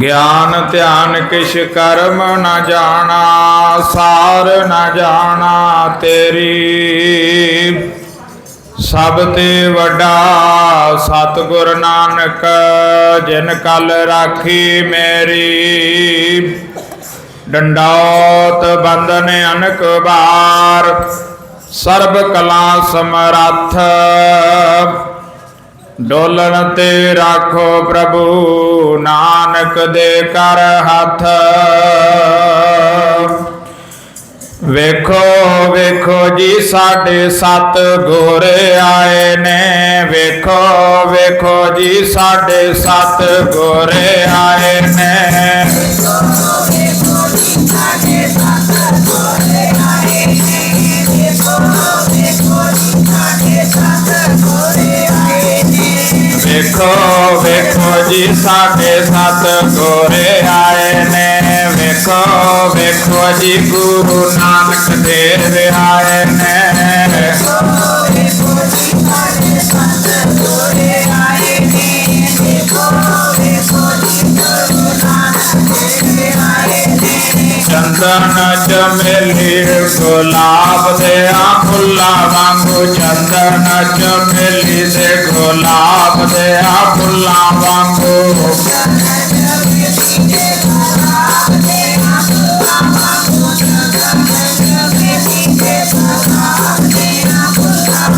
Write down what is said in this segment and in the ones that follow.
ਗਿਆਨ ਧਿਆਨ ਕਿਛ ਕਰਮ ਨਾ ਜਾਣਾ, ਸਾਰ ਨਾ ਜਾਣਾ ਤੇਰੀ। ਸਭ ਤੇ ਵੱਡਾ ਸਤਿਗੁਰ ਨਾਨਕ, ਜਿਨ ਕਲ ਰਾਖੀ ਮੇਰੀ। ਡੰਡੌਤ ਬੰਦਨ ਅਨਕ ਬਾਰ ਸਰਬ ਕਲਾ ਸਮਰੱਥ। ਡੋਲਣ ਤੇ ਰਾਖੋ ਪ੍ਰਭੂ, ਨਾਨਕ ਦੇ ਕਰ ਹੱਥ। ਵੇਖੋ ਵੇਖੋ ਜੀ, ਸਾਡੇ ਸਤ ਗੋਰੇ ਆਏ ਨੇ। ਵੇਖੋ ਵੇਖੋ ਜੀ, ਸਾਡੇ ਸਤ ਗੋਰੇ ਆਏ ਨੇ। देखो देखो जी साढ़े सात गोरे आए ने। देखो देखो जी गुरु नानक देव आए ने। चंदन चमेली गुलाब दे फुला वांगू चंदन चमेली से गुलाब दे आपुल्ला वांगो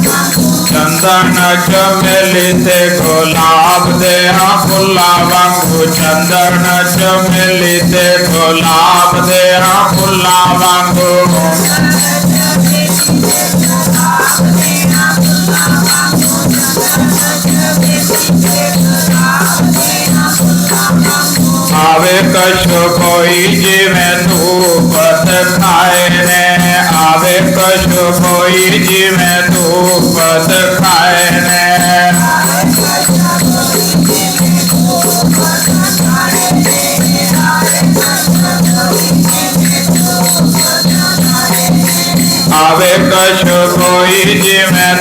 चंदन चमेलिते गुलाब दे आपुल्ला वांगो चंदन चमेलिते गुलाब दे फुला वांगो आवे कछु कोई जिमे धूपत खाए ने। आवे कछु कोई जिमे धूपत खाए ने। आवे कछु कोई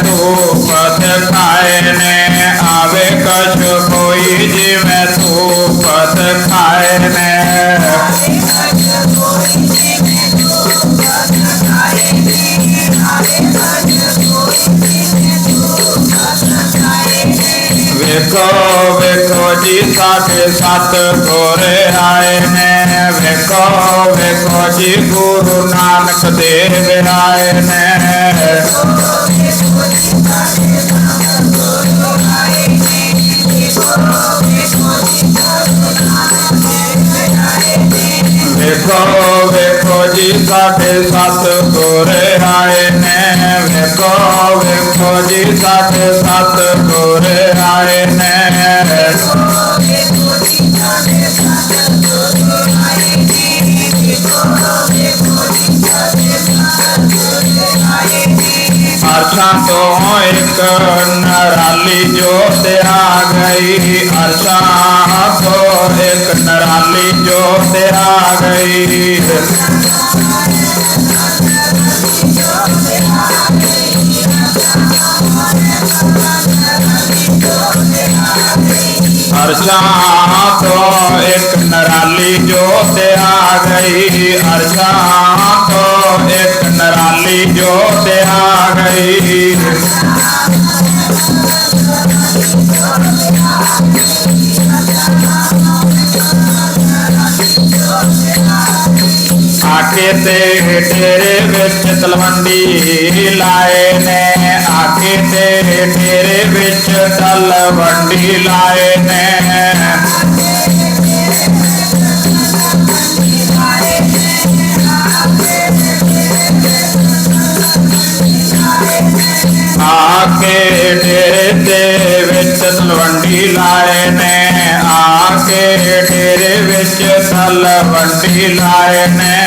तू पत खाए ने। आवे कछ कोई जीव तो पद खाए वेको वेखो जी साथ सत गोरे आए ने वेको वेखो जी गुरु नानक देव आए ने ਵੇਖੋ ਵੇਖੋ ਜੀ ਸਾਡੇ ਸਤ ਗੋਰੇ ਆਏ ਨੇ ਵੇਖੋ ਵੇਖੋ ਜੀ ਸਾਡੇ ਸਤ ਗੋਰੇ ਆਏ ਨੇ ਅਰਸ਼ਾਂ ਤੋਂ ਇੱਕ ਨਰਾਲੀ ਜੋਤ ਆ ਗਈ ਅਰਸ਼ਾਂ एक नराली जो से आ गई अर्चा तो एक नराली जो से आ गई अर्चा तो एक नराली जो से आ गई। आके ते तेरे बिच तलवंडी लाए ने। आके ते तेरे बिच तलवंडी लाए ने। आके तेरे ते बिच तलवंडी लाए ने। आके तेरे बिच तलवंडी लाए ने।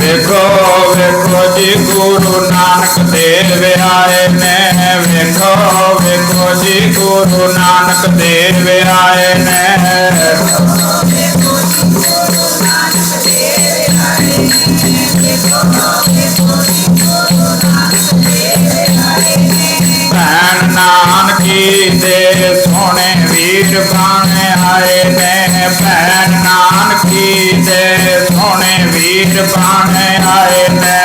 ਵੇਖੋ ਵੇਖੋ ਜੀ ਗੁਰੂ ਨਾਨਕ ਦੇਵ ਆਏ ਨੇ ਵੇਖੋ ਵੇਖੋ ਜੀ ਗੁਰੂ ਨਾਨਕ ਦੇਵ ਆਏ ਨੇ ਨਾਨਕੀ ਦੇ ਸੋਹਣੇ ਵੀਰ ਬਾਣੇ ਆਏ ਨੇ, ਭੈਣ ਨਾਨਕੀ ਦੇ ਸੋਹਣੇ ਵੀਰ ਬਾਣੇ ਆਏ ਨੇ।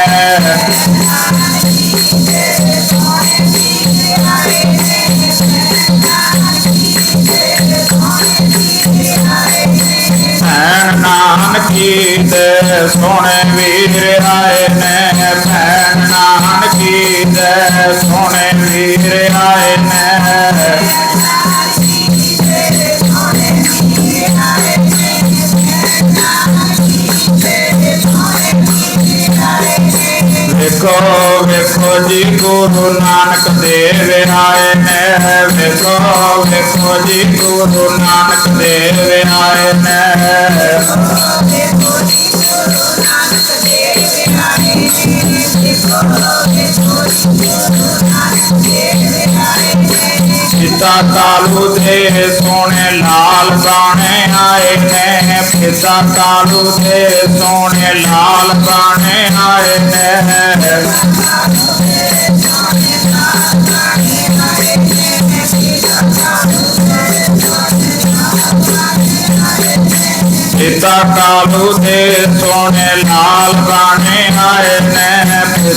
ਭੈਣ ਨਾਨਕੀ ਦੇ ਸੋਹਣੇ ਵੀਰ ਆਏ ਨੇ। ਵੇਖੋ ਵੇਖੋ ਜੀ, ਗੁਰੂ ਨਾਨਕ ਦੇਵ ਆਏ ਨੇ। ਵੇਖੋ ਵੇਖੋ ਜੀ, ਗੁਰੂ ਨਾਨਕ ਦੇਵ ਆਏ ਨੇ। ਪਿਤਾ ਕਾਲੂ ਦੇ ਸੋਹਣੇ ਲਾਲ ਆਏ ਨੇ। पिता कालू दे सोने लाल गाने आए। ने पिता कालू दे सोने लाल गाने आए। ने पिता कालू दे सोने लाल गाने आए। ने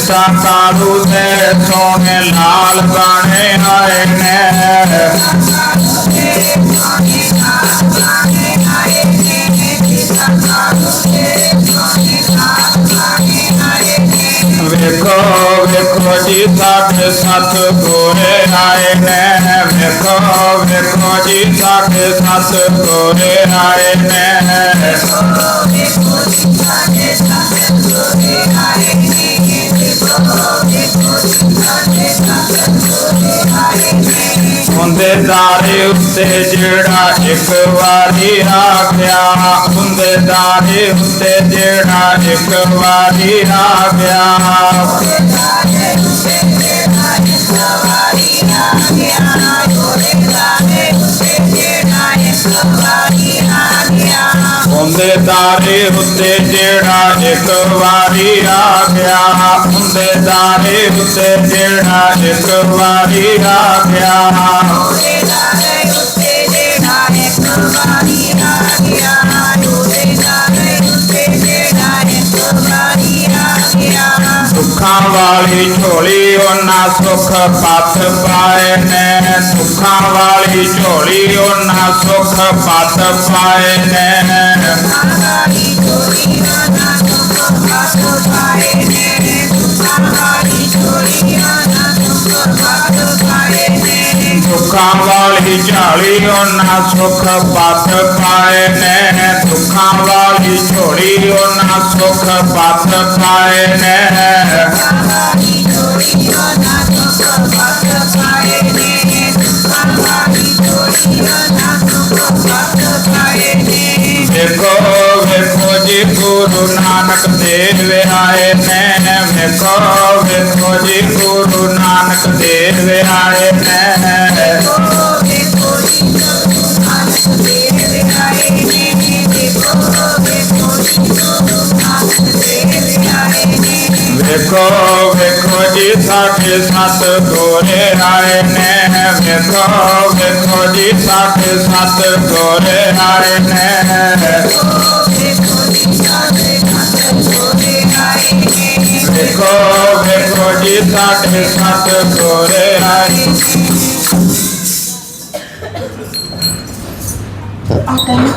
सतारू दे सोने लाल प्राणे आए ने वेखो वेखो जी साढ़े सत गोरे आए ने वेखो वेखो जी साढ़े सत गोरे आए सत गोरे आए ने ਹੁੰਦੇ ਦਾਰੇ ਉੱਤੇ ਜਿਹੜਾ ਇੱਕ ਵਾਰੀ ਆ ਗਿਆ ਹੁੰਦੇ ਦਾਰੇ ਉੱਤੇ ਜਿਹੜਾ ਇੱਕ ਵਾਰੀ ਆ ਗਿਆ ਹੁੰਦੇ ਦਾਰੇ ਉੱਤੇ ਜਿਹੜਾ ਇੱਕ ਵਾਰੀ ਆ ਗਿਆ ਹੁੰਦੇ ਦਾਰੇ ਉੱਤੇ ਜਿਹੜਾ ਇੱਕ ਵਾਰੀ ਆ ਗਿਆ ਸੁੱਖਾਂ ਵਾਲੀ ਝੋਲੀ ਉਹਨਾਂ ਸੁਖ ਪੱਥ ਪਾਏ ਨੇ ਸੁੱਖਾਂ ਵਾਲੀ ਝੋਲੀ ਉਹਨਾਂ ਸੁਖ ਪੱਥ ਪਾਏ ਨੇ ਸੁੱਖਾਂ ਵਾਲੀ ਝਾਲੀ ਉਹਨਾਂ ਸੁਖ ਪੱਥ ਪਾਏ ਨੇ ਸੁੱਖਾਂ ਵਾਲੀ ਝੋਲੀ ਉਹਨਾਂ ਸੁਖ ਪੱਥ ਪਾਏ ਨੇ दुखावली छोड़ियो ना सुख पाए ने। देखो देखो जी गुरु नानक देव आए ने। देखो देखो जी गुरु नानक देव आए ਵੇਖੋ ਵੇਖੋ ਜੀ ਸਾਡੇ ਸਤ ਗੋਰੇ ਆਏ ਨੇ ਵੇਖੋ ਵੇਖੋ ਜੀ ਸਾਡੇ ਸਤ ਗੋਰੇ ਆਏ ਨੇ ਵੇਖੋ ਵੇਖੋ ਜੀ ਸਾਡੇ ਸਤ ਗੋਰੇ ਆਏ Okay.